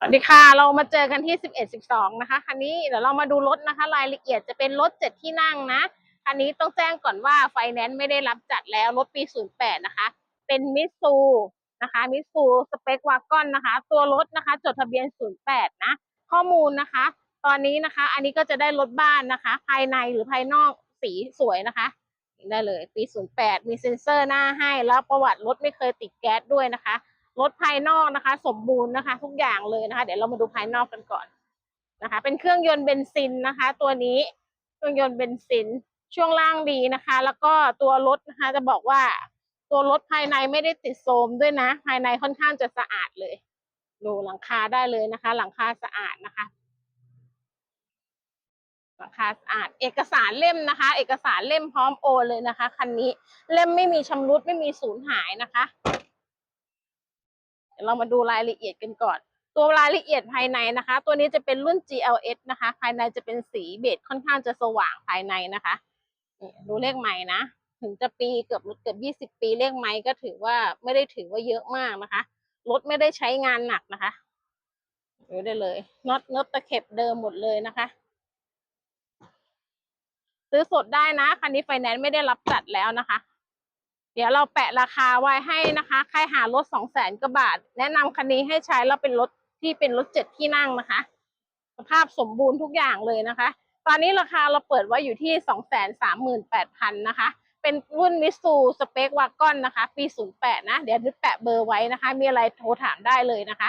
สวัสดีค่ะ เรามาเจอกันที่ 11 12 นะคะ คันนี้เดี๋ยวเรามาดูรถนะคะ รายละเอียดจะเป็นรถ 7 ที่นั่งนะ คันนี้ต้องแจ้งก่อนว่าไฟแนนซ์ไม่ได้รับจัดแล้ว รถปี 08 นะคะ เป็นมิตซูนะคะมิตซูสเปควากอนนะคะ ตัวรถนะคะ จดทะเบียน 08 นะ ข้อมูลนะคะ ตอนนี้นะคะ อันนี้ก็จะได้รถบ้านนะคะ ภายในหรือภายนอกสีสวยนะคะ ได้เลย ปี 08 มีเซ็นเซอร์หน้าให้ แล้วประวัติรถไม่เคยติดแก๊สด้วยนะคะ รถภายนอกนะคะ สมบูรณ์นะคะ ทุกอย่างเลยนะคะ เดี๋ยวเรามาดูภายนอกกันก่อนนะคะ เป็นเครื่องยนต์เบนซินนะคะ ตัวนี้เครื่องยนต์เบนซินช่วงล่างดีนะคะ แล้วก็ตัวรถนะคะ จะบอกว่าตัวรถภายในไม่ได้ติดโทรมด้วยนะ ภายในค่อนข้างจะสะอาดเลยดูหลังคาได้เลยนะคะ หลังคาสะอาดนะคะหลังคาสะอาด เอกสารเล่มนะคะ เอกสารเล่มพร้อมโอนเลยนะคะคันนี้เล่มไม่มีชำรุดไม่มีสูญหายนะคะ เรามาดูรายละเอียดกันก่อน ตัวรายละเอียดภายในนะคะ ตัวนี้จะเป็นรุ่น GLS นะคะ ภายในจะเป็นสีเบจค่อนข้างจะสว่างภายในนะคะดูเลขใหม่นะ ถึงจะปีเกือบเกือบยี่สิบปีเลขไม้ก็ถือว่าไม่ได้ถือว่าเยอะมากนะคะรถไม่ได้ใช้งานหนักนะคะดูได้เลยน็อตน็อตตะเข็บเดิมหมดเลยนะคะ ซื้อสดได้นะคันนี้ไฟแนนซ์ไม่ได้รับจัดแล้วนะคะ เดี๋ยวเราแปะราคาไว้ให้นะคะ ใครหารถสองแสนกว่าบาท แนะนำคันนี้ให้ใช้แล้วเป็นรถที่เป็นรถเจ็ดที่นั่งนะคะ สภาพสมบูรณ์ทุกอย่างเลยนะคะ ตอนนี้ราคาเราเปิดไว้อยู่ที่สองแสนสามหมื่นแปดพันนะคะ เป็นรุ่นมิสูสเปควากอนนะคะ ปีศูนย์แปดนะ เดี๋ยวจะแปะเบอร์ไว้นะคะ มีอะไรโทรถามได้เลยนะคะ